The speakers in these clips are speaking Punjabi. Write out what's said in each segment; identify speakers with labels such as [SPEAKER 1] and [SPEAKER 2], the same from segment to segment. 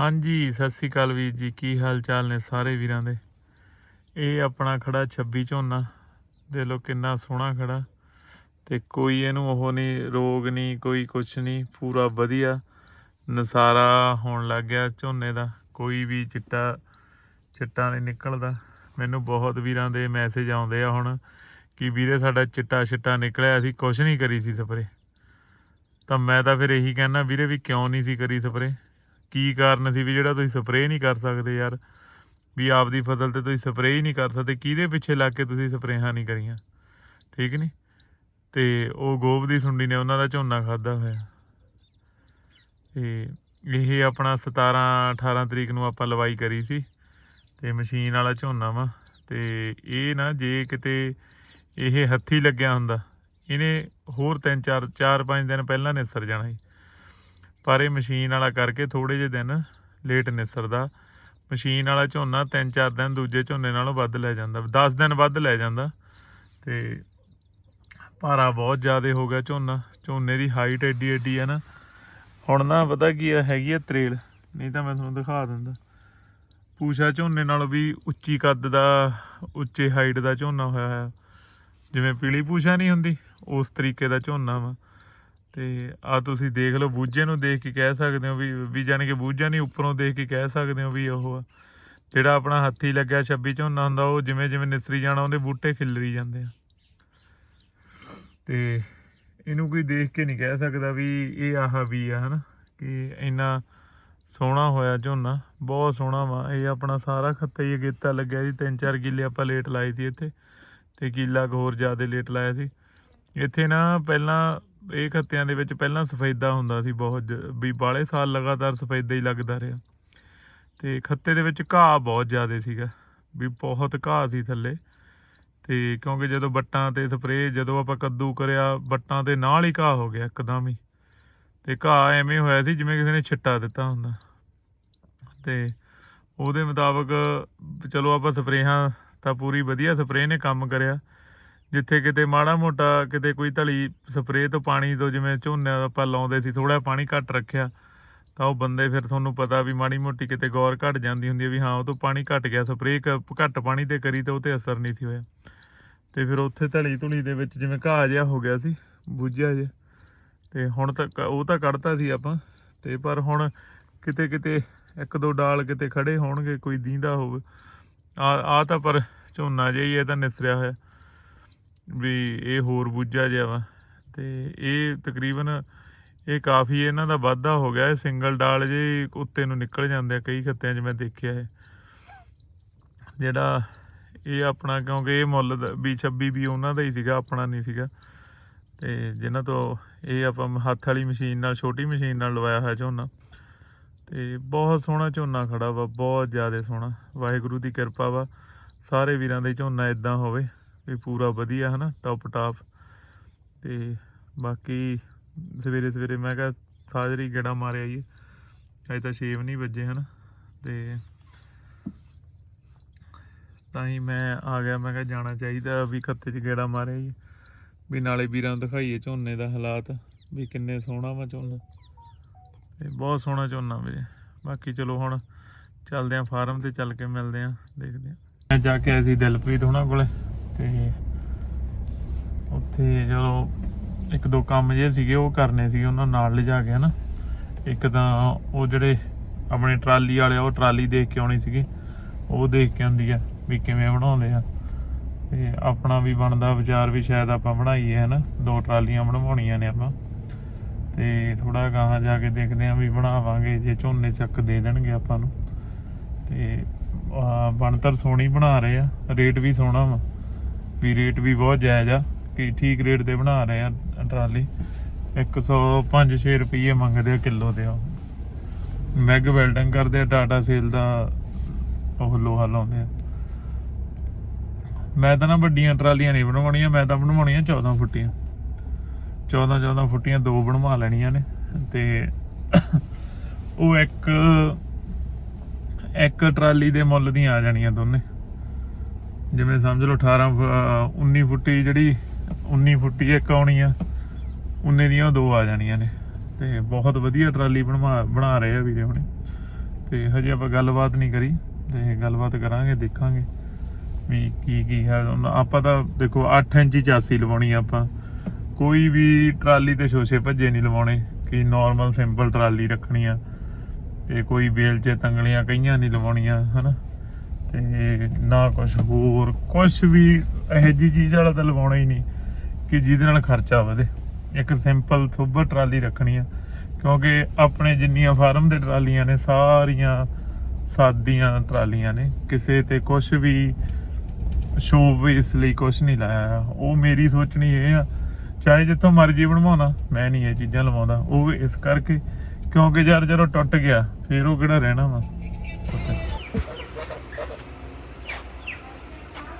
[SPEAKER 1] ਹਾਂਜੀ, ਸਤਿ ਸ੍ਰੀ ਅਕਾਲ ਵੀਰ ਜੀ। ਕੀ ਹਾਲ ਚਾਲ ਨੇ ਸਾਰੇ ਵੀਰਾਂ ਦੇ? ਇਹ ਆਪਣਾ ਖੜਾ 26 ਝੋਨਾ। ਦੇ ਲਓ ਕਿੰਨਾ ਸੋਹਣਾ ਖੜਾ। ਤੇ ਕੋਈ ਇਹਨੂੰ ਉਹ ਨਹੀਂ, ਰੋਗ ਨਹੀਂ, ਕੋਈ ਕੁਛ ਨਹੀਂ। ਪੂਰਾ ਵਧੀਆ। ਨਸਾਰਾ ਹੋਣ ਲੱਗ ਗਿਆ ਝੋਨੇ ਦਾ। ਕੋਈ ਵੀ ਚਿੱਟਾ ਚਿੱਟਾ ਨਹੀਂ ਨਿਕਲਦਾ। ਮੈਨੂੰ ਬਹੁਤ ਵੀਰਾਂ ਦੇ ਮੈਸੇਜ ਆਉਂਦੇ ਆ ਹੁਣ ਕਿ ਵੀਰੇ ਸਾਡਾ ਚਿੱਟਾ ਛਿੱਟਾ ਨਿਕਲਿਆ, ਅਸੀਂ ਕੁਛ ਨਹੀਂ ਕਰੀ ਸੀ ਸਪਰੇ ਤਾਂ ਮੈਂ ਤਾਂ ਫਿਰ ਇਹੀ ਕਹਿਣਾ ਵੀਰੇ ਵੀ ਕਿਉਂ ਨਹੀਂ ਸੀ ਕਰੀ ਸਪਰੇ ਕੀ ਕਾਰਨ ਸੀ ਵੀ ਜਿਹੜਾ ਤੁਸੀਂ ਸਪਰੇਅ ਨਹੀਂ ਕਰ ਸਕਦੇ ਯਾਰ? ਵੀ ਆਪਦੀ ਫਸਲ ਤੇ ਤੁਸੀਂ ਸਪਰੇਅ ਹੀ ਨਹੀਂ ਕਰ ਸਕਦੇ। ਕਿਹਦੇ ਪਿੱਛੇ ਲੱਗ ਕੇ ਤੁਸੀਂ ਸਪਰੇਹਾਂ ਨਹੀਂ ਕਰੀਆਂ? ਠੀਕ ਨਹੀਂ? ਤੇ ਉਹ ਗੋਬ ਦੀ ਸੁੰਡੀ ਨੇ ਉਹਨਾਂ ਦਾ ਝੋਨਾ ਖਾਦਾ ਹੋਇਆ। ਤੇ ਇਹ ਆਪਣਾ 17 18 ਤਰੀਕ ਨੂੰ ਆਪਾਂ ਲਵਾਈ ਕਰੀ ਸੀ। ਤੇ ਮਸ਼ੀਨ ਵਾਲਾ ਝੋਨਾ ਵਾ। ਤੇ ਇਹ ਨਾ ਜੇ ਕਿਤੇ ਇਹ ਹੱਥੀ ਲੱਗਿਆ ਹੁੰਦਾ, ਇਹਨੇ ਹੋਰ 3 4 4 5 ਦਿਨ ਪਹਿਲਾਂ ਨਿਸਰ ਜਾਣਾ ਸੀ। ਪਰ ਇਹ ਮਸ਼ੀਨ ਵਾਲਾ ਕਰਕੇ ਥੋੜੇ ਜਿਹੇ ਦਿਨ ਲੇਟ ਨਿਸਰਦਾ। ਮਸ਼ੀਨ ਵਾਲਾ ਝੋਨਾ 3-4 ਦਿਨ ਦੂਜੇ ਝੋਨੇ ਨਾਲੋਂ ਵੱਧ ਲੈ ਜਾਂਦਾ। 10 ਦਿਨ ਵੱਧ ਲੈ ਜਾਂਦਾ। ਤੇ ਭਾਰਾ ਬਹੁਤ ਜ਼ਿਆਦਾ ਹੋ ਗਿਆ ਝੋਨਾ। ਝੋਨੇ ਦੀ ਹਾਈਟ ਐਡੀ ਐਡੀ ਹੈ ਨਾ। ਹੁਣ ਨਾ ਪਤਾ ਕੀ ਹੈਗੀ ਆ ਤਰੇਲ। ਨਹੀਂ ਤਾਂ ਮੈਂ ਤੁਹਾਨੂੰ ਦਿਖਾ ਦਿੰਦਾ। ਪੂਛਾ ਝੋਨੇ ਨਾਲੋਂ ਵੀ ਉੱਚੀ ਕੱਦ ਦਾ, ਉੱਚੇ ਹਾਈਟ ਦਾ ਝੋਨਾ ਹੋਇਆ ਹੋਇਆ। ਜਿਵੇਂ ਪੀਲੀ ਪੂਛਾ ਨਹੀਂ ਹੁੰਦੀ, ਉਸ ਤਰੀਕੇ ਦਾ ਝੋਨਾ ਵਾ। ਤੇ ਆ ਤੁਸੀਂ ਦੇਖ ਲਓ, ਬੂਝੇ ਨੂੰ ਦੇਖ ਕੇ ਕਹਿ ਸਕਦੇ ਹੋ ਵੀ ਵੀ ਜਾਣੀ ਕਿ ਬੂਝਾ ਨਹੀਂ, ਉੱਪਰੋਂ ਦੇਖ ਕੇ ਕਹਿ ਸਕਦੇ ਹੋ ਵੀ ਉਹ ਜਿਹੜਾ ਆਪਣਾ ਹੱਥੀ ਲੱਗਿਆ 26 ਝੋਨਾ ਹੁੰਦਾ, ਉਹ ਜਿਵੇਂ ਜਿਵੇਂ ਨਿਸਰੀ ਜਾਣਾ, ਉਹਦੇ ਬੂਟੇ ਖਿਲਰੀ ਜਾਂਦੇ ਆ। ਤੇ ਇਹਨੂੰ ਕੋਈ ਦੇਖ ਕੇ ਨਹੀਂ ਕਹਿ ਸਕਦਾ ਵੀ ਇਹ ਆਹ ਵੀ ਆ, ਹਨਾ? ਕਿ ਇੰਨਾ ਸੋਹਣਾ ਹੋਇਆ ਝੋਨਾ, ਬਹੁਤ ਸੋਹਣਾ ਵਾ। ਇਹ ਆਪਣਾ ਸਾਰਾ ਖੱਤਾ ਹੀ ਅਗੇਤਾ ਲੱਗਿਆ ਜੀ। ਤਿੰਨ ਚਾਰ ਕਿੱਲੇ ਆਪਾਂ ਲੇਟ ਲਾਈ ਸੀ ਇੱਥੇ, ਤੇ ਕਿੱਲਾ ਕੁ ਹੋਰ ਜ਼ਿਆਦਾ ਲੇਟ ਲਾਇਆ ਸੀ। ਇੱਥੇ ਨਾ ਪਹਿਲਾਂ ਇਹ ਖੱਤਿਆਂ ਦੇ ਵਿੱਚ ਪਹਿਲਾਂ ਸਫੈਦਾ ਹੁੰਦਾ ਸੀ ਬਹੁਤ ਜ- ਵੀ ਬਾਲੇ ਸਾਲ ਲਗਾਤਾਰ ਸਫੈਦਾ ਹੀ ਲੱਗਦਾ ਰਿਹਾ। ਤੇ ਖੱਤੇ ਦੇ ਵਿੱਚ ਘਾਹ ਬਹੁਤ ਜ਼ਿਆਦਾ ਸੀਗਾ, ਵੀ ਬਹੁਤ ਘਾਹ ਸੀ ਥੱਲੇ। ਤੇ ਕਿਉਂਕਿ ਜਦੋਂ ਬੱਟਾਂ ਤੇ ਸਪਰੇਅ, ਜਦੋਂ ਆਪਾਂ ਕੱਦੂ ਕਰਿਆ, ਬੱਟਾਂ ਦੇ ਨਾਲ ਹੀ ਘਾਹ ਹੋ ਗਿਆ ਇੱਕਦਮ ਹੀ। ਤੇ ਘਾਹ ਐਵੇਂ ਹੋਇਆ ਸੀ ਜਿਵੇਂ ਕਿਸੇ ਨੇ ਛਿੱਟਾ ਦਿੱਤਾ ਹੁੰਦਾ। ਤੇ ਉਹਦੇ ਮੁਤਾਬਕ, ਚਲੋ ਆਪਾਂ ਸਪਰੇਹਾਂ ਤਾਂ ਪੂਰੀ ਵਧੀਆ ਸਪਰੇਅ ਨੇ ਕੰਮ ਕਰਿਆ ਜਿੱਥੇ ਕਿਤੇ ਮਾੜਾ ਮੋਟਾ ਕਿਤੇ ਕੋਈ ਧਲੀ ਸਪਰੇਅ ਤੋਂ ਪਾਣੀ ਤੋਂ ਜਿਵੇਂ ਝੋਨੇ ਆਪਾਂ ਲਾਉਂਦੇ ਸੀ ਥੋੜਾ ਪਾਣੀ ਘੱਟ ਰੱਖਿਆ, ਤਾਂ ਉਹ ਬੰਦੇ ਫਿਰ ਤੁਹਾਨੂੰ ਪਤਾ ਵੀ ਮਾੜੀ ਮੋਟੀ ਕਿਤੇ ਗੌਰ ਘਟ ਜਾਂਦੀ ਹੁੰਦੀ ਹੈ ਵੀ ਹਾਂ, ਉਹ ਤੋਂ ਪਾਣੀ ਘਟ ਗਿਆ, ਸਪਰੇਅ ਘੱਟ ਪਾਣੀ ਤੇ ਕਰੀ ਤਾਂ ਉਹ ਤੇ ਅਸਰ ਨਹੀਂ ਸੀ ਹੋਇਆ। ਤੇ ਫਿਰ ਉੱਥੇ ਧਲੀ ਧੁਲੀ ਦੇ ਵਿੱਚ ਜਿਵੇਂ ਘਾਹ ਜਿਹਾ ਹੋ ਗਿਆ ਸੀ, ਬੁੱਝਿਆ ਜਿਹਾ, ਤੇ ਹੁਣ ਤੱਕ ਉਹ ਤਾਂ ਕੱਢਤਾ ਸੀ ਆਪਾਂ, ਤੇ ਪਰ ਹੁਣ ਕਿਤੇ ਕਿਤੇ ਇੱਕ ਦੋ ਡਾਲ ਕਿਤੇ ਖੜੇ ਹੋਣਗੇ, ਕੋਈ ਦੀਂਦਾ ਹੋਵੇ, ਆ ਆ ਤਾਂ ਪਰ ਝੋਨਾ ਜਿਹਾ ਹੀ, ਇਹ ਤਾਂ ਨਿਸਰਿਆ ਹੋਇਆ। ਵੀ ਇਹ ਹੋਰ ਬੁੱਝਾ ਜਿਹਾ ਵਾ। ਤੇ ਇਹ ਤਕਰੀਬਨ ਇਹ ਕਾਫੀ ਇਹਨਾਂ ਦਾ ਵਾਧਾ ਹੋ ਗਿਆ। ਇਹ ਸਿੰਗਲ ਡਾਲ ਜੇ ਉੱਤੇ ਨੂੰ ਨਿਕਲ ਜਾਂਦੇ ਆ ਕਈ ਖੱਤਿਆਂ 'ਚ ਮੈਂ ਦੇਖਿਆ ਹੈ ਜਿਹੜਾ ਇਹ ਆਪਣਾ ਕਿਉਂਕਿ ਇਹ ਮੁੱਲ ਦਾ ਵੀ 26 ਵੀ ਉਹਨਾਂ ਦਾ ਹੀ ਸੀਗਾ, ਆਪਣਾ ਨਹੀਂ ਸੀਗਾ। ਤੇ ਜਿਨ੍ਹਾਂ ਤੋਂ ਇਹ ਆਪਾਂ ਹੱਥ ਵਾਲੀ ਮਸ਼ੀਨ ਨਾਲ, ਛੋਟੀ ਮਸ਼ੀਨ ਨਾਲ ਲਵਾਇਆ ਹੋਇਆ ਝੋਨਾ। ਤੇ ਬਹੁਤ ਸੋਹਣਾ ਝੋਨਾ ਖੜਾ ਵਾ, ਬਹੁਤ ਜ਼ਿਆਦਾ ਸੋਹਣਾ। ਵਾਹਿਗੁਰੂ ਦੀ ਕਿਰਪਾ ਵਾ। ਸਾਰੇ ਵੀਰਾਂ ਦੇ ਝੋਨਾ ਇਦਾਂ ਹੋਵੇ। ਵੀ ਪੂਰਾ ਵਧੀਆ ਹਨਾ ਟੌਪ ਟਾਪ ਤੇ ਬਾਕੀ ਸਵੇਰੇ ਸਵੇਰੇ ਮੈਂ ਕਿਹਾ, ਸਾਜਰੀ ਗੇੜਾ ਮਾਰਿਆ ਜੀ। ਅਜੇ ਤਾਂ 6 ਨਹੀਂ ਵੱਜੇ ਹਨ, ਤੇ ਤਾਂ ਹੀ ਮੈਂ ਆ ਗਿਆ, ਮੈਂ ਕਿਹਾ ਜਾਣਾ ਚਾਹੀਦਾ ਵੀ ਖੱਤੇ 'ਚ ਗੇੜਾ ਮਾਰਿਆ ਜੀ। ਵੀ ਨਾਲੇ ਵੀਰਾਂ ਨੂੰ ਦਿਖਾਈਏ ਝੋਨੇ ਦਾ ਹਾਲਾਤ, ਵੀ ਕਿੰਨੇ ਸੋਹਣਾ ਵਾ ਝੋਨਾ। ਤੇ ਬਹੁਤ ਸੋਹਣਾ ਝੋਨਾ ਵੀਰੇ। ਬਾਕੀ ਚਲੋ ਹੁਣ ਚੱਲਦੇ ਆਂ ਫਾਰਮ ਤੇ ਚੱਲ ਕੇ ਮਿਲਦੇ ਆਂ, ਦੇਖਦੇ ਆਂ। ਮੈਂ ਜਾ ਕੇ ਆਇਆ ਸੀ ਦਿਲਪ੍ਰੀਤ ਉਹਨਾਂ ਕੋਲੇ। ਤੇ ਉੱਥੇ ਜਦੋਂ ਇੱਕ ਦੋ ਕੰਮ ਜੇ ਸੀਗੇ, ਉਹ ਕਰਨੇ ਸੀਗੇ, ਉਹਨਾਂ ਨਾਲ ਲਿਜਾ ਕੇ ਹਨਾ। ਇੱਕ ਤਾਂ ਉਹ ਜਿਹੜੇ ਆਪਣੇ ਟਰਾਲੀ ਵਾਲੇ ਉਹ ਟਰਾਲੀ ਦੇਖ ਕੇ ਆਉਣੀ ਸੀਗੀ। ਉਹ ਦੇਖ ਕੇ ਆਉਂਦੀ ਆ ਵੀ ਕਿਵੇਂ ਬਣਾਉਂਦੇ ਆ। ਤੇ ਆਪਣਾ ਵੀ ਬਣਦਾ, ਵਿਚਾਰ ਵੀ ਸ਼ਾਇਦ ਆਪਾਂ ਬਣਾਈਏ ਹਨਾ। ਦੋ ਟਰਾਲੀਆਂ ਬਣਵਾਉਣੀਆਂ ਨੇ ਆਪਾਂ। ਤੇ ਥੋੜਾ ਗਾਹਾਂ ਜਾ ਕੇ ਦੇਖਦੇ ਆ ਵੀ ਬਣਾਵਾਂਗੇ, ਜੇ ਝੋਨੇ ਚੱਕ ਦੇ ਦੇਣਗੇ ਆਪਾਂ ਨੂੰ। ਤੇ ਬਣਤਰ ਸੋਹਣੀ ਬਣਾ ਰਹੇ ਆ, ਰੇਟ ਵੀ ਸੋਹਣਾ ਵਾ। ਵੀ ਰੇਟ ਵੀ ਬਹੁਤ ਜਾਇਜ਼ ਆ, ਕਿ ਠੀਕ ਰੇਟ ਤੇ ਬਣਾ ਰਹੇ ਆ ਟਰਾਲੀ। 105-6 ਰੁਪਏ ਮੰਗਦੇ ਆ ਕਿਲੋ ਦੇ ਉਹ। ਮੈਗ ਵੈਲਡਿੰਗ ਕਰਦੇ ਆ ਟਾਟਾ ਸੇਲ ਦਾ ਉਹ ਲੋਹਾ ਲਾਉਂਦੇ ਆ। ਮੈਂ ਤਾਂ ਨਾ ਵੱਡੀਆਂ ਟਰਾਲੀਆਂ ਨਹੀਂ ਬਣਵਾਉਣੀਆਂ, ਮੈਂ ਤਾਂ ਬਣਵਾਉਣੀਆਂ 14 ਫੁੱਟੀਆਂ। 14 14 ਫੁੱਟੀਆਂ ਦੋ ਬਣਵਾ ਲੈਣੀਆਂ ਨੇ ਤੇ ਉਹ ਇੱਕ ਇੱਕ ਟਰਾਲੀ ਦੇ ਮੁੱਲ ਦੀਆਂ ਆ ਜਾਣੀਆਂ ਦੋਨੇ। ਜਿਵੇਂ ਸਮਝ ਲਓ 18 ਫੁ- ਅਹ 19 ਫੁੱਟੀ ਜਿਹੜੀ 19 ਫੁੱਟੀ ਇੱਕ ਆਉਣੀ ਆ, ਉਨੇ ਦੀਆਂ ਦੋ ਆ ਜਾਣੀਆਂ ਨੇ। ਤੇ ਬਹੁਤ ਵਧੀਆ ਟਰਾਲੀ ਬਣਵਾ, ਬਣਾ ਰਹੇ ਆ ਵੀਰੇ ਹੁਣੇ। ਤੇ ਹਜੇ ਆਪਾਂ ਗੱਲਬਾਤ ਨਹੀਂ ਕਰੀ, ਤੇ ਗੱਲਬਾਤ ਕਰਾਂਗੇ, ਦੇਖਾਂਗੇ ਵੀ ਕੀ ਕੀ ਹੈ। ਆਪਾਂ ਤਾਂ ਦੇਖੋ 8 ਇੰਚੀ ਚਾਸੀ ਲਵਾਉਣੀ ਆਪਾਂ। ਕੋਈ ਵੀ ਟਰਾਲੀ ਤੇ ਸ਼ੋਸ਼ੇ ਭੱਜੇ ਨਹੀਂ ਲਵਾਉਣੇ, ਕਿ ਨਾਰਮਲ ਸਿੰਪਲ ਟਰਾਲੀ ਰੱਖਣੀ ਆ। ਤੇ ਕੋਈ ਬੇਲ 'ਚ ਤੰਗਲੀਆਂ ਕਈਆਂ ਨਹੀਂ ਲਵਾਉਣੀਆਂ, ਹਨਾ? ਤੇ ਨਾ ਕੁਝ ਹੋਰ ਕੁਝ ਵੀ ਇਹੋ ਜਿਹੀ ਚੀਜ਼ ਵਾਲਾ ਤਾਂ ਲਵਾਉਣਾ ਹੀ ਨਹੀਂ ਕਿ ਜਿਹਦੇ ਨਾਲ ਖਰਚਾ ਵਧੇ। ਇੱਕ ਸਿੰਪਲ ਸੁਬਰ ਟਰਾਲੀ ਰੱਖਣੀ ਆ, ਕਿਉਂਕਿ ਆਪਣੇ ਜਿੰਨੀਆਂ ਫਾਰਮ ਦੇ ਟਰਾਲੀਆਂ ਨੇ, ਸਾਰੀਆਂ ਸਾਦੀਆਂ ਟਰਾਲੀਆਂ ਨੇ, ਕਿਸੇ ਤੇ ਕੁਝ ਵੀ ਸ਼ੋਅ ਇਸ ਲਈ ਕੁਝ ਨਹੀਂ ਲਾਇਆ ਆ। ਉਹ ਮੇਰੀ ਸੋਚਣੀ ਇਹ ਆ, ਚਾਹੇ ਜਿੱਥੋਂ ਮਰਜ਼ੀ ਬਣਵਾਉਣਾ, ਮੈਂ ਨਹੀਂ ਇਹ ਚੀਜ਼ਾਂ ਲਵਾਉਂਦਾ। ਉਹ ਵੀ ਇਸ ਕਰਕੇ, ਕਿਉਂਕਿ ਯਾਰ ਜਦੋਂ ਟੁੱਟ ਗਿਆ, ਫਿਰ ਉਹ ਕਿਹੜਾ ਰਹਿਣਾ ਵਾ?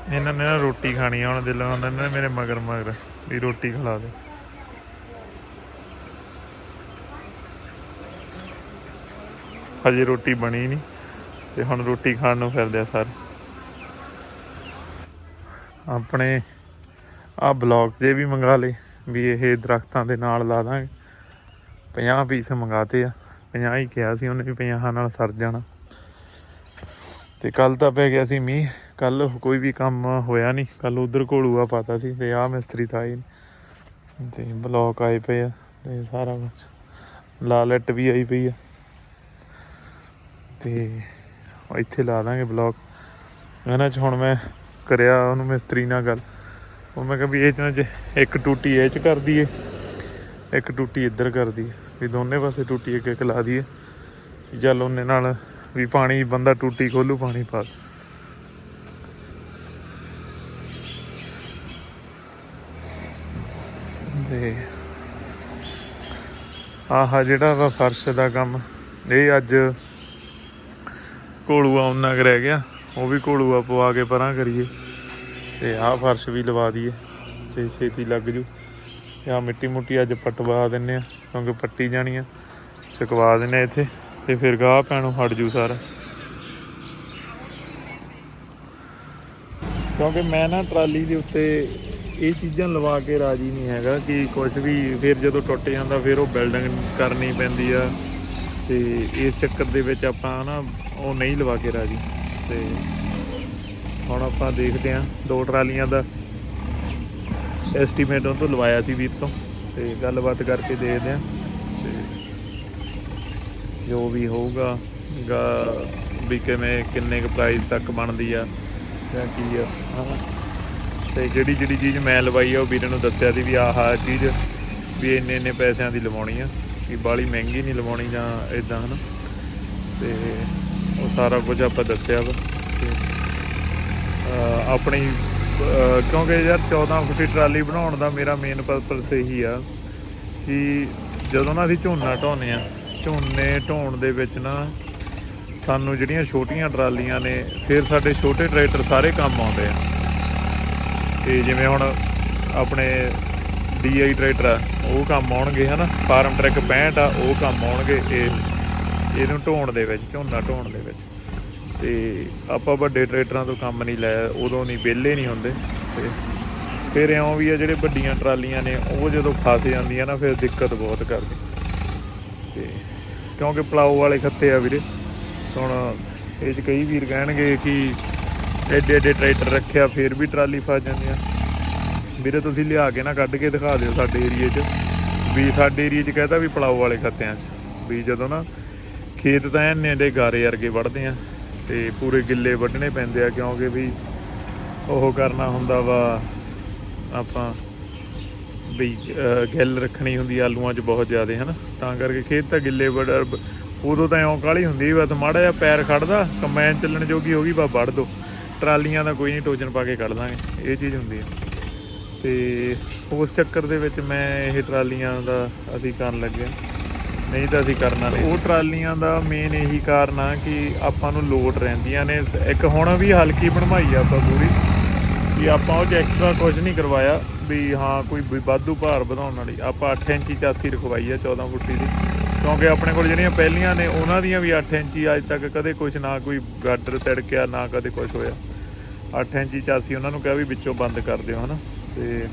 [SPEAKER 1] ਇਹਨਾਂ ਨੇ ਨਾ ਰੋਟੀ ਖਾਣੀ ਆ, ਹੁਣ ਦਿਲ ਆਉਂਦਾ ਨੇ ਮੇਰੇ ਮਗਰ ਮਗਰ ਵੀ ਰੋਟੀ ਖਿਲਾ ਦੇ। ਹਜੇ ਰੋਟੀ ਬਣੀ ਨਹੀਂ ਤੇ ਹੁਣ ਰੋਟੀ ਖਾਣ ਨੂੰ ਫਿਰਦੇ ਆ ਸਾਰੇ। ਆਪਣੇ ਆ ਬਲੌਕ ਜੇ ਵੀ ਮੰਗਾ ਲਏ, ਵੀ ਇਹ ਦਰਖਤਾਂ ਦੇ ਨਾਲ ਲਾ ਦਾਂਗੇ। 50 ਪੀਸ ਮੰਗਾਤੇ ਆ 50 ਹੀ ਕਿਹਾ ਸੀ ਉਹਨੇ ਵੀ 50 ਨਾਲ ਸਰ ਜਾਣਾ। ਤੇ ਕੱਲ ਤਾਂ ਪੈ ਗਿਆ ਸੀ ਮੀਂਹ। ਕੱਲ ਕੋਈ ਵੀ ਕੰਮ ਹੋਇਆ ਨਹੀਂ। ਕੱਲ ਉਧਰ ਕੋਲੂਆ ਪਾਤਾ ਸੀ ਤੇ ਆ ਮਿਸਤਰੀ ਤਾਂ ਆਈ ਨੀ। ਤੇ ਬਲੌਕ ਆਏ ਪਏ ਆ ਤੇ ਸਾਰਾ ਕੁਝ ਲਾਲਟ ਵੀ ਆਈ ਪਈ ਆ। ਤੇ ਇੱਥੇ ਲਾ ਦਾਂਗੇ ਬਲੌਕ। ਇਹਨਾਂ ਚ ਹੁਣ ਮੈਂ ਕਰਿਆ ਉਹਨੂੰ ਮਿਸਤਰੀ ਨਾਲ ਗੱਲ। ਉਹ ਮੈਂ ਕਿਹਾ ਵੀ ਇਹ ਚ ਇੱਕ ਟੂਟੀ ਇਹ ਚ ਕਰ ਦਈਏ, ਇੱਕ ਟੂਟੀ ਇੱਧਰ ਕਰ ਦਈਏ। ਵੀ ਦੋਨੇ ਪਾਸੇ ਟੂਟੀ ਇੱਕ ਇੱਕ ਲਾ ਦਈਏ। ਚੱਲ ਉਹਨੇ ਨਾਲ ਵੀ ਪਾਣੀ, ਬੰਦਾ ਟੂਟੀ ਖੋਲੂ, ਪਾਣੀ ਪਾ ਤੇ ਆਹ ਜਿਹੜਾ ਵਾ ਫਰਸ਼ ਦਾ ਕੰਮ, ਇਹ ਅੱਜ ਘੋਲੂਆ ਉਹਨਾਂ ਕਰ ਰਹਿ ਗਿਆ, ਉਹ ਵੀ ਘੋਲੂਆ ਪਵਾ ਕੇ ਪਰਾਂ ਕਰੀਏ। ਤੇ ਆਹ ਫਰਸ਼ ਵੀ ਲਵਾ ਦਈਏ, ਤੇ ਛੇਤੀ ਲੱਗ ਜੂ। ਤੇ ਮਿੱਟੀ ਮੁੱਟੀ ਅੱਜ ਪਟਵਾ ਦਿੰਨੇ ਆ, ਕਿਉਂਕਿ ਪੱਟੀ ਜਾਣੀ ਆ, ਚਕਵਾ ਦਿੰਨੇ ਆ ਇੱਥੇ। ਤੇ ਫਿਰ ਗਾਹ ਪੈਣੋਂ ਹਟ ਜੂ ਸਾਰਾ। ਕਿਉਂਕਿ ਮੈਂ ਨਾ ਟਰਾਲੀ ਦੇ ਉੱਤੇ ਇਹ ਚੀਜ਼ਾਂ ਲਵਾ ਕੇ ਰਾਜੀ ਨਹੀਂ ਹੈਗਾ ਕਿ ਕੁਝ ਵੀ ਫਿਰ ਜਦੋਂ ਟੁੱਟ ਜਾਂਦਾ ਫਿਰ ਉਹ ਬਿਲਡਿੰਗ ਕਰਨੀ ਪੈਂਦੀ ਆ। ਤੇ ਇਸ ਚੱਕਰ ਦੇ ਵਿੱਚ ਆਪਾਂ ਨਾ ਉਹ ਨਹੀਂ ਲਵਾ ਕੇ ਰਾਜੀ। ਤੇ ਹੁਣ ਆਪਾਂ ਦੇਖਦੇ ਆਂ ਦੋ ਟਰਾਲੀਆਂ ਦਾ ਐਸਟੀਮੇਟ ਉਹ ਤੋਂ ਲਵਾਇਆ ਸੀ ਵੀਰ ਤੋਂ। ਤੇ ਗੱਲਬਾਤ ਕਰਕੇ ਦੇਖਦੇ ਆਂ ਜੋ ਵੀ ਹੋਊਗਾ, ਗਾ ਵੀ ਕਿਵੇਂ, ਕਿੰਨੇ ਕੁ ਪ੍ਰਾਈਸ ਤੱਕ ਬਣਦੀ ਆ, ਜਾਂ ਕੀ ਆ, ਹਨਾ? ਤੇ ਜਿਹੜੀ ਜਿਹੜੀ ਚੀਜ਼ ਮੈਂ ਲਵਾਈ ਆ, ਉਹ ਵੀਰੇ ਨੂੰ ਦੱਸਿਆ ਸੀ ਵੀ ਆਹ ਚੀਜ਼ ਵੀ ਇੰਨੇ ਇੰਨੇ ਪੈਸਿਆਂ ਦੀ ਲਵਾਉਣੀ ਆ, ਵੀ ਬਾਲੀ ਮਹਿੰਗੀ ਨਹੀਂ ਲਵਾਉਣੀ ਜਾਂ ਇਦਾਂ ਹਨਾ? ਤੇ ਉਹ ਸਾਰਾ ਕੁਝ ਆਪਾਂ ਦੱਸਿਆ ਵਾ, ਤੇ ਆਪਣੀ ਕਿਉਂਕਿ ਯਾਰ 14 ਫੁੱਟੀ ਟਰਾਲੀ ਬਣਾਉਣ ਦਾ ਮੇਰਾ ਮੇਨ ਪਰਪਸ ਇਹੀ ਆ, ਕਿ ਜਦੋਂ ਨਾ ਅਸੀਂ ਝੋਨਾ ਢਾਉਂਦੇ ਆ ਝੋਨੇ ਢੋਣ ਦੇ ਵਿੱਚ ਨਾ ਸਾਨੂੰ ਜਿਹੜੀਆਂ ਛੋਟੀਆਂ ਟਰਾਲੀਆਂ ਨੇ, ਫਿਰ ਸਾਡੇ ਛੋਟੇ ਟਰੈਕਟਰ ਸਾਰੇ ਕੰਮ ਆਉਂਦੇ ਆ। ਤੇ ਜਿਵੇਂ ਹੁਣ ਆਪਣੇ ਡੀਆਈ ਟਰੈਕਟਰ ਆ, ਉਹ ਕੰਮ ਆਉਣਗੇ ਹਨਾ, ਫਾਰਮ ਟਰੈਕ 65 ਆ, ਉਹ ਕੰਮ ਆਉਣਗੇ ਇਹ, ਇਹਨੂੰ ਢੋਣ ਦੇ ਵਿੱਚ, ਝੋਨਾ ਢੋਣ ਦੇ ਵਿੱਚ। ਤੇ ਆਪਾਂ ਵੱਡੇ ਟਰੈਕਟਰਾਂ ਤੋਂ ਕੰਮ ਨਹੀਂ ਲੈ, ਉਦੋਂ ਨਹੀਂ, ਵਿਹਲੇ ਨਹੀਂ ਹੁੰਦੇ। ਤੇ ਫਿਰ ਇਉਂ ਵੀ ਆ, ਜਿਹੜੇ ਵੱਡੀਆਂ ਟਰਾਲੀਆਂ ਨੇ, ਉਹ ਜਦੋਂ ਫਸ ਜਾਂਦੀਆਂ ਨਾ, ਫਿਰ ਦਿੱਕਤ ਬਹੁਤ ਕਰਦੀ। ਤੇ ਕਿਉਂਕਿ ਪਲਾਓ ਵਾਲੇ ਖੱਤੇ ਆ ਵੀਰੇ। ਹੁਣ ਇਹ 'ਚ ਕਈ ਵੀਰ ਕਹਿਣਗੇ ਕਿ ਐਡੇ ਐਡੇ ਟਰੈਕਟਰ ਰੱਖਿਆ, ਫਿਰ ਵੀ ਟਰਾਲੀ ਫਸ ਜਾਂਦੀ ਆ ਵੀਰੇ ਤੁਸੀਂ ਲਿਆ ਕੇ ਨਾ ਕੱਢ ਕੇ ਦਿਖਾ ਦਿਓ ਸਾਡੇ ਏਰੀਏ 'ਚ। ਵੀ ਸਾਡੇ ਏਰੀਏ 'ਚ ਕਹਿੰਦਾ ਵੀ ਪਲਾਓ ਵਾਲੇ ਖੱਤਿਆਂ 'ਚ। ਵੀ ਜਦੋਂ ਨਾ ਖੇਤ ਤਾਂ ਐਨੇ ਦੇ ਗਾਰੇ ਵਰਗੇ ਵੱਢਦੇ ਆ ਤੇ ਪੂਰੇ ਗਿੱਲੇ ਵੱਢਣੇ ਪੈਂਦੇ ਆ ਕਿਉਂਕਿ ਵੀ ਉਹ ਕਰਨਾ ਹੁੰਦਾ ਵਾ ਆਪਾਂ ਵੀ ਗਿੱਲ ਰੱਖਣੀ ਹੁੰਦੀ, ਆਲੂਆਂ 'ਚ ਬਹੁਤ ਜ਼ਿਆਦਾ ਹੈ ਨਾ ਤਾਂ ਕਰਕੇ ਖੇਤ ਤਾਂ ਗਿੱਲੇ ਵੱਢ ਉਦੋਂ ਤਾਂ ਇਉਂ ਕਾਲੀ ਹੁੰਦੀ ਬਸ ਮਾੜਾ ਜਿਹਾ ਪੈਰ ਖੜਦਾ, ਕੰਬਾਈਨ ਚੱਲਣ ਜੋਗੀ ਹੋ ਗਈ ਬਾ ਵੜ ਦੋ। ਟਰਾਲੀਆਂ ਦਾ ਕੋਈ ਨਹੀਂ, ਟੋਜਨ ਪਾ ਕੇ ਕੱਢ ਦਾਂਗੇ, ਇਹ ਚੀਜ਼ ਹੁੰਦੀ ਹੈ ਤੇ ਉਸ ਚੱਕਰ ਦੇ ਵਿੱਚ ਮੈਂ ਇਹ ਟਰਾਲੀਆਂ ਦਾ ਅਸੀਂ ਕਰਨ ਲੱਗਿਆ। ਨਹੀਂ ਤਾਂ ਅਸੀਂ ਕਰਨਾ ਨਹੀਂ ਉਹ ਟਰਾਲੀਆਂ ਦਾ ਮੇਨ ਇਹੀ ਕਾਰਨ ਆ ਕਿ ਆਪਾਂ ਨੂੰ ਲੋਡ ਰਹਿੰਦੀਆਂ ਨੇ। ਇੱਕ ਹੁਣ ਵੀ ਹਲਕੀ ਬਣਵਾਈ ਆ ਆਪਾਂ ਪੂਰੀ। ਵੀ ਆਪਾਂ ਉਹ ਚ ਐਕਸਟਰਾ ਕੁਝ ਨਹੀਂ ਕਰਵਾਇਆ ਵੀ ਹਾਂ ਕੋਈ ਵਾਧੂ ਭਾਰ ਵਧਾਉਣ ਵਾਲੀ। ਆਪਾਂ 8 ਇੰਚੀ ਚਾਸੀ ਰਖਵਾਈ ਆ 14 ਫੁੱਟੀ ਦੀ। ਕਿਉਂਕਿ ਆਪਣੇ ਕੋਲ ਜਿਹੜੀਆਂ ਪਹਿਲੀਆਂ ਨੇ, ਉਹਨਾਂ ਦੀਆਂ ਵੀ 8 ਇੰਚੀ ਅੱਜ ਤੱਕ ਕਦੇ ਕੁਝ ਨਾ ਕੋਈ ਗਾਡਰ ਤਿੜਕਿਆ, ਨਾ ਕਦੇ ਕੁਝ ਹੋਇਆ। 8 ਇੰਚੀ ਚਾਸੀ ਉਹਨਾਂ ਨੂੰ ਕਿਹਾ ਵੀ ਵਿੱਚੋਂ ਬੰਦ ਕਰ ਦਿਓ, ਹਨਾ। ਤੇ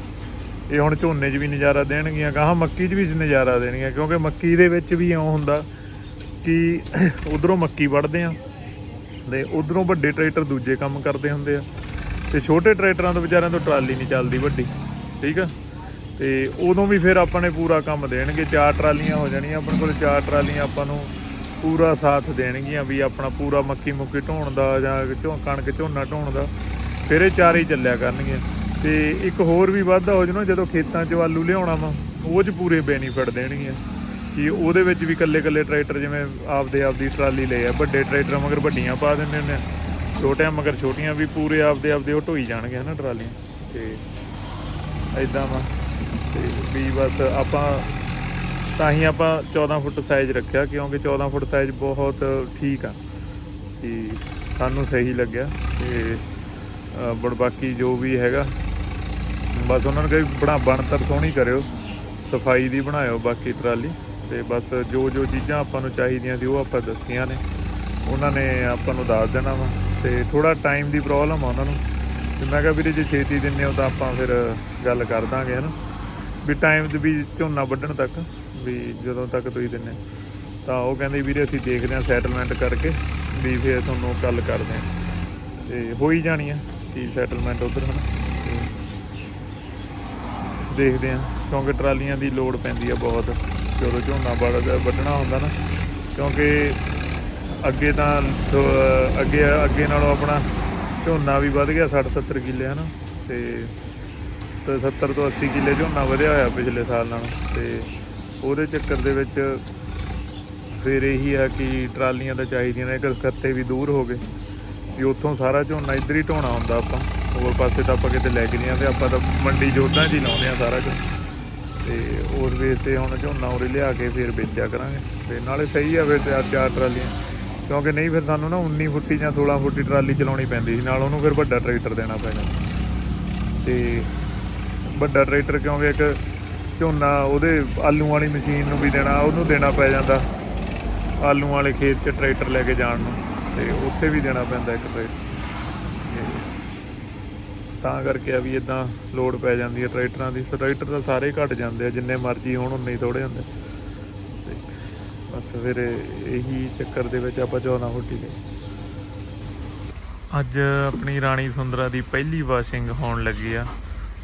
[SPEAKER 1] ਇਹ ਹੁਣ ਝੋਨੇ 'ਚ ਵੀ ਨਜ਼ਾਰਾ ਦੇਣਗੀਆਂ ਕਹਾ ਮੱਕੀ 'ਚ ਵੀ ਨਜ਼ਾਰਾ ਦੇਣਗੀਆਂ, ਕਿਉਂਕਿ ਮੱਕੀ ਦੇ ਵਿੱਚ ਵੀ ਇਉਂ ਹੁੰਦਾ ਕਿ ਉਧਰੋਂ ਮੱਕੀ ਵੱਢਦੇ ਆ, ਤੇ ਉਧਰੋਂ ਵੱਡੇ ਟਰੈਕਟਰ ਦੂਜੇ ਕੰਮ ਕਰਦੇ ਹੁੰਦੇ ਆ। ਤੇ ਛੋਟੇ ਟਰੈਕਟਰਾਂ ਤੋਂ ਵਿਚਾਰਿਆਂ ਤੋਂ ਟਰਾਲੀ ਨਹੀਂ ਚੱਲਦੀ ਵੱਡੀ, ਠੀਕ ਆ? ਤੇ ਉਦੋਂ ਵੀ ਫਿਰ ਆਪਾਂ ਨੇ ਪੂਰਾ ਕੰਮ ਦੇਣਗੇ, ਚਾਰ ਟਰਾਲੀਆਂ ਹੋ ਜਾਣੀਆਂ ਆਪਣੇ ਕੋਲ, ਚਾਰ ਟਰਾਲੀਆਂ ਆਪਾਂ ਨੂੰ ਪੂਰਾ ਸਾਥ ਦੇਣਗੀਆਂ ਵੀ ਆਪਣਾ ਪੂਰਾ ਮੱਕੀ ਮੁੱਕੀ ਢੋਣ ਦਾ ਜਾਂ ਝੋ, ਕਣਕ ਝੋਨਾ ਢੋਣ ਦਾ, ਫਿਰ ਇਹ ਚਾਰੇ ਹੀ ਚੱਲਿਆ ਕਰਨਗੇ। ਤੇ ਇੱਕ ਹੋਰ ਵੀ ਵਾਧਾ ਹੋ ਜਾਣਾ, ਜਦੋਂ ਖੇਤਾਂ 'ਚ ਆਲੂ ਲਿਆਉਣਾ ਵਾ, ਉਹ 'ਚ ਪੂਰੇ ਬੈਨੀਫਿਟ ਦੇਣਗੀਆਂ ਕਿ ਉਹਦੇ ਵਿੱਚ ਵੀ ਕੱਲੇ ਕੱਲੇ ਟਰੈਕਟਰ ਜਿਵੇਂ ਆਪਦੇ ਆਪਦੀ ਟਰਾਲੀ ਲਏ ਆ, ਵੱਡੇ ਟਰੈਕਟਰ ਮਗਰ ਵੱਡੀਆਂ ਪਾ ਦਿੰਦੇ ਹੁੰਦੇ ਆ। ਛੋਟਿਆਂ ਮਗਰ ਛੋਟੀਆਂ ਵੀ ਪੂਰੇ ਆਪਦੇ ਆਪਦੇ ਉਹ ਢੋਈ ਜਾਣਗੇ ਹਨਾ ਟਰਾਲੀਆਂ। ਤੇ ਐਦਾਂ ਵਾ। ਤੇ ਵੀ ਬਸ ਆਪਾਂ ਤਾਂ ਹੀ ਆਪਾਂ 14 ਫੁੱਟ ਸਾਈਜ਼ ਰੱਖਿਆ ਕਿਉਂਕਿ 14 ਫੁੱਟ ਸਾਈਜ਼ ਬਹੁਤ ਠੀਕ ਆ। ਕਿ ਸਾਨੂੰ ਸਹੀ ਲੱਗਿਆ। ਤੇ ਅ, ਬੜ ਬਾਕੀ ਜੋ ਵੀ ਹੈਗਾ ਬਸ ਉਹਨਾਂ ਨੂੰ ਕਹੀ ਬਣਾ ਬਣਤਰ ਸੋਹਣੀ ਕਰਿਓ। ਸਫ਼ਾਈ ਦੀ ਬਣਾਇਓ ਬਾਕੀ ਟਰਾਲੀ। ਤੇ ਬਸ ਜੋ ਜੋ ਚੀਜ਼ਾਂ ਆਪਾਂ ਨੂੰ ਚਾਹੀਦੀਆਂ ਸੀ ਉਹ ਆਪਾਂ ਦੱਸੀਆਂ ਨੇ। ਉਹਨਾਂ ਨੇ ਆਪਾਂ ਨੂੰ ਦੱਸ ਦੇਣਾ ਵਾ। ਤੇ ਥੋੜਾ ਟਾਈਮ ਦੀ ਪ੍ਰੋਬਲਮ ਆ ਉਹਨਾਂ ਨੂੰ। ਤੇ ਮੈਂ ਕਿਹਾ ਵੀਰੇ ਜੇ ਛੇਤੀ ਦਿੰਨੇ ਹੋ ਤਾਂ ਆਪਾਂ ਫਿਰ ਗੱਲ ਕਰ ਦਾਂਗੇ, ਹਨਾ। ਵੀ ਟਾਈਮ ਤੇ ਵੀ ਝੋਨਾ ਵੱਢਣ ਤੱਕ, ਵੀ ਜਦੋਂ ਤੱਕ ਤੁਸੀਂ ਦਿੰਨੇ। ਤਾਂ ਉਹ ਕਹਿੰਦੇ ਵੀਰੇ ਅਸੀਂ ਦੇਖਦੇ ਹਾਂ ਸੈਟਲਮੈਂਟ ਕਰਕੇ, ਵੀ ਫਿਰ ਤੁਹਾਨੂੰ ਗੱਲ ਕਰਦੇ ਹਾਂ। ਤੇ ਹੋ ਹੀ ਜਾਣੀ ਆ ਕੀ ਸੈਟਲਮੈਂਟ ਉਧਰ, ਹਨਾ। ਤੇ ਦੇਖਦੇ ਹਾਂ, ਕਿਉਂਕਿ ਟਰਾਲੀਆਂ ਦੀ ਲੋਡ ਪੈਂਦੀ ਆ ਬਹੁਤ। ਜਦੋਂ ਝੋਨਾ ਵੱਢ- ਵੱਢਣਾ ਹੁੰਦਾ ਨਾ, ਕਿਉਂਕਿ ਅੱਗੇ ਤਾਂ ਥੋ- ਅੱਗੇ ਅੱਗੇ ਨਾਲੋਂ ਆਪਣਾ ਝੋਨਾ ਵੀ ਵੱਧ ਗਿਆ 60 70 ਕਿੱਲੇ, ਹਨਾ? ਤੇ ਤੇ 70 ਤੋਂ 80 ਕਿੱਲੇ ਝੋਨਾ ਵਧਿਆ ਹੋਇਆ ਪਿਛਲੇ ਸਾਲ ਨਾਲ। ਤੇ ਉਹਦੇ ਚੱਕਰ ਦੇ ਵਿੱਚ ਫਿਰ ਇਹੀ ਆ ਕਿ ਟਰਾਲੀਆਂ ਤਾਂ ਚਾਹੀਦੀਆਂ ਨੇ ਕਿ ਖੱਤੇ ਵੀ ਦੂਰ ਹੋ ਗਏ। ਵੀ ਉੱਥੋਂ ਸਾਰਾ ਝੋਨਾ ਇੱਧਰ ਹੀ ਢੋਣਾ ਹੁੰਦਾ ਆਪਾਂ। ਹੋਰ ਪਾਸੇ ਤਾਂ ਆਪਾਂ ਕਿਤੇ ਲੈ ਕੇ ਨਹੀਂ ਆਉਂਦੇ, ਆਪਾਂ ਤਾਂ ਮੰਡੀ ਜੋਧਾਂ 'ਚ ਹੀ ਲਾਉਂਦੇ ਆ ਸਾਰਾ ਕੁਝ ਤੇ ਹੋਰ ਵੇਸ ਤੇ ਹੁਣ ਝੋਨਾ ਉਰੇ ਲਿਆ ਕੇ ਫਿਰ ਵੇਚਿਆ ਕਰਾਂਗੇ। ਤੇ ਨਾਲੇ ਸਹੀ ਆ ਫਿਰ ਚਾਰ ਚਾਰ ਟਰਾਲੀਆਂ। ਕਿਉਂਕਿ ਨਹੀਂ ਫਿਰ ਸਾਨੂੰ ਨਾ 19 ਫੁੱਟੀ ਜਾਂ 16 ਫੁੱਟੀ ਟਰਾਲੀ ਚਲਾਉਣੀ ਪੈਂਦੀ ਸੀ। ਨਾਲ ਉਹਨੂੰ ਫਿਰ ਵੱਡਾ ਟਰੈਕਟਰ ਦੇਣਾ ਪੈਣਾ। ਤੇ ਵੱਡਾ ਟਰੈਕਟਰ ਕਿਉਂਕਿ ਇੱਕ ਝੋਨਾ ਉਹਦੇ ਆਲੂ ਵਾਲੀ ਮਸ਼ੀਨ ਨੂੰ ਵੀ ਦੇਣਾ, ਉਹਨੂੰ ਦੇਣਾ ਪੈ ਜਾਂਦਾ ਆਲੂ ਵਾਲੇ ਖੇਤ 'ਚ ਟਰੈਕਟਰ ਲੈ ਕੇ ਜਾਣ ਨੂੰ। ਤੇ ਉੱਥੇ ਵੀ ਦੇਣਾ ਪੈਂਦਾ ਇੱਕ ਟਰੈਕਟਰ। ਤੇ ਤਾਂ ਕਰਕੇ ਆ ਵੀ ਇਦਾਂ ਲੋਡ ਪੈ ਜਾਂਦੀ ਹੈ ਟਰੈਕਟਰਾਂ ਦੀ। ਸੋ ਟਰੈਕਟਰ ਤਾਂ ਸਾਰੇ ਹੀ ਘਟ ਜਾਂਦੇ ਆ, ਜਿੰਨੇ ਮਰਜ਼ੀ ਹੋਣ, ਉਨੇ ਹੀ ਥੋੜੇ ਹੁੰਦੇ। ਤੇ ਬਸ ਫਿਰ ਇਹੀ ਚੱਕਰ ਦੇ ਵਿੱਚ ਆਪਾਂ 14 ਫੁੱਟੀ ਗਏ। ਅੱਜ ਆਪਣੀ ਰਾਣੀ ਸੁੰਦਰਾ ਦੀ ਪਹਿਲੀ ਵਾਸ਼ਿੰਗ ਹੋਣ ਲੱਗੀ ਆ।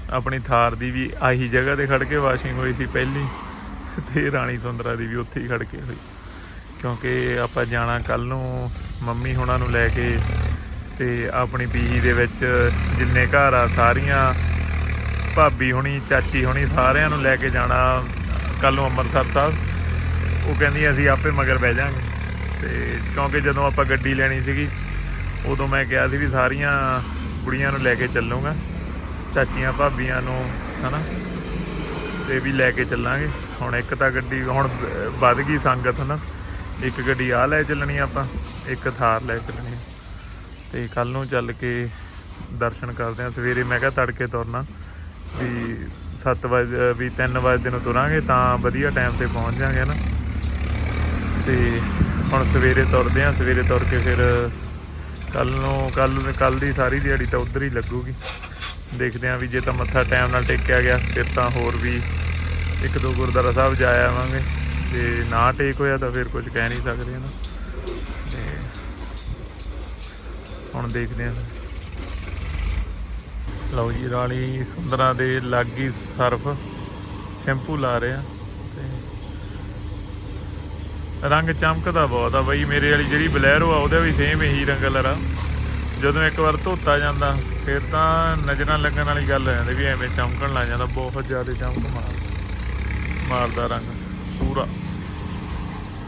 [SPEAKER 1] ਆਪਣੀ ਥਾਰ ਦੀ ਵੀ ਆਹੀ ਜਗ੍ਹਾ ਤੇ ਖੜ ਕੇ ਵਾਸ਼ਿੰਗ ਹੋਈ ਸੀ ਪਹਿਲੀ, ਤੇ ਰਾਣੀ ਸੁੰਦਰਾ ਦੀ ਵੀ ਉੱਥੇ ਹੀ ਖੜ ਕੇ ਹੋਈ। ਕਿਉਂਕਿ ਆਪਾਂ ਜਾਣਾ ਕੱਲ ਨੂੰ ਮੰਮੀ ਹੁਣਾਂ ਨੂੰ ਲੈ ਕੇ, ਤੇ ਆਪਣੀ ਪੀਜੀ ਦੇ ਵਿੱਚ ਜਿੰਨੇ ਘਰ ਆ ਸਾਰੀਆਂ, ਭਾਬੀ ਹੁਣੀ, ਚਾਚੀ ਹੁਣੀ ਸਾਰਿਆਂ ਨੂੰ ਲੈ ਕੇ ਜਾਣਾ ਕੱਲ ਨੂੰ ਅੰਮ੍ਰਿਤਸਰ ਸਾਹਿਬ। ਉਹ ਕਹਿੰਦੀ ਅਸੀਂ ਆਪੇ ਮਗਰ ਬਹਿ ਜਾਾਂਗੇ ਤੇ ਕਿਉਂਕਿ ਜਦੋਂ ਆਪਾਂ ਗੱਡੀ ਲੈਣੀ ਸੀਗੀ, ਉਦੋਂ ਮੈਂ ਕਿਹਾ ਸੀ ਵੀ ਸਾਰੀਆਂ ਕੁੜੀਆਂ ਨੂੰ ਲੈ ਕੇ ਚੱਲੂਗਾ, ਚਾਚੀਆਂ ਭਾਬੀਆਂ ਨੂੰ, ਹਨਾ? ਤੇ ਵੀ ਲੈ ਕੇ ਚੱਲਾਂਗੇ। ਹੁਣ ਇੱਕ ਤਾਂ ਗੱਡੀ, ਹੁਣ ਵੱਧ ਗਈ ਸੰਗਤ, ਹਨਾ? ਇੱਕ ਗੱਡੀ ਆ ਲੈ ਚੱਲਣੀ ਆਪਾਂ, ਇੱਕ ਥਾਰ ਲੈ ਚੱਲਣੀ। ਆ। ਤੇ ਕੱਲ ਨੂੰ ਚੱਲ ਕੇ ਦਰਸ਼ਨ ਕਰਦੇ ਆ ਸਵੇਰੇ ਮੈਂ ਕਿਹਾ ਤੜਕੇ ਤੁਰਨਾ, ਵੀ 7 ਵਜੇ, ਵੀ 3 ਵਜੇ ਨੂੰ ਤੁਰਾਂਗੇ ਤਾਂ ਵਧੀਆ ਟਾਈਮ ਤੇ ਪਹੁੰਚ ਜਾਾਂਗੇ ਨਾ ਤੇ ਹੁਣ ਸਵੇਰੇ ਤੁਰਦੇ ਆ ਸਵੇਰੇ ਤੁਰ ਕੇ ਫਿਰ ਕੱਲ ਨੂੰ ਕੱਲ ਕੱਲ ਦੀ ਸਾਰੀ ਦਿਹਾੜੀ ਤਾਂ ਉਧਰ ਹੀ ਲੱਗੂਗੀ। ਦੇਖਦੇ ਆ ਵੀ ਜੇ ਤਾਂ ਮੱਥਾ ਟਾਈਮ ਨਾਲ ਟੇਕਿਆ ਗਿਆ, ਫਿਰ ਤਾਂ ਹੋਰ ਵੀ ਇੱਕ ਦੋ ਗੁਰਦੁਆਰਾ ਸਾਹਿਬ ਜਾ ਆਵਾਂਗੇ। ਜੇ ਨਾ ਟੇਕ ਹੋਇਆ ਤਾਂ ਫਿਰ ਕੁਝ ਕਹਿ ਨਹੀਂ ਸਕਦੇ ਨਾ ਤੇ ਹੁਣ ਦੇਖਦੇ ਆ ਲਓ ਜੀ, ਰਾਣੀ ਸੁੰਦਰਾ ਦੇ ਲਾਗੀ ਸਰਫ ਸ਼ੈਂਪੂ ਲਾ ਰਹੇ ਆ ਰੰਗ ਚਮਕਦਾ ਬਹੁਤ ਆ ਬਈ, ਮੇਰੇ ਵਾਲੀ ਜਿਹੜੀ ਬਲੈਰੋ ਆ, ਉਹਦਾ ਵੀ ਸੇਮ ਇਹੀ ਰੰਗ ਕਲਰ ਆ। ਜਦੋਂ ਇੱਕ ਵਾਰ ਧੋਤਾ ਜਾਂਦਾ, ਫਿਰ ਤਾਂ ਨਜ਼ਰਾਂ ਲੱਗਣ ਵਾਲੀ ਗੱਲ ਹੋ ਜਾਂਦੀ ਵੀ ਐਵੇਂ ਚਮਕਣ ਲੱਗ ਜਾਂਦਾ, ਬਹੁਤ ਜ਼ਿਆਦਾ ਚਮਕ ਮਾਰ ਮਾਰਦਾ ਰੰਗ, ਪੂਰਾ।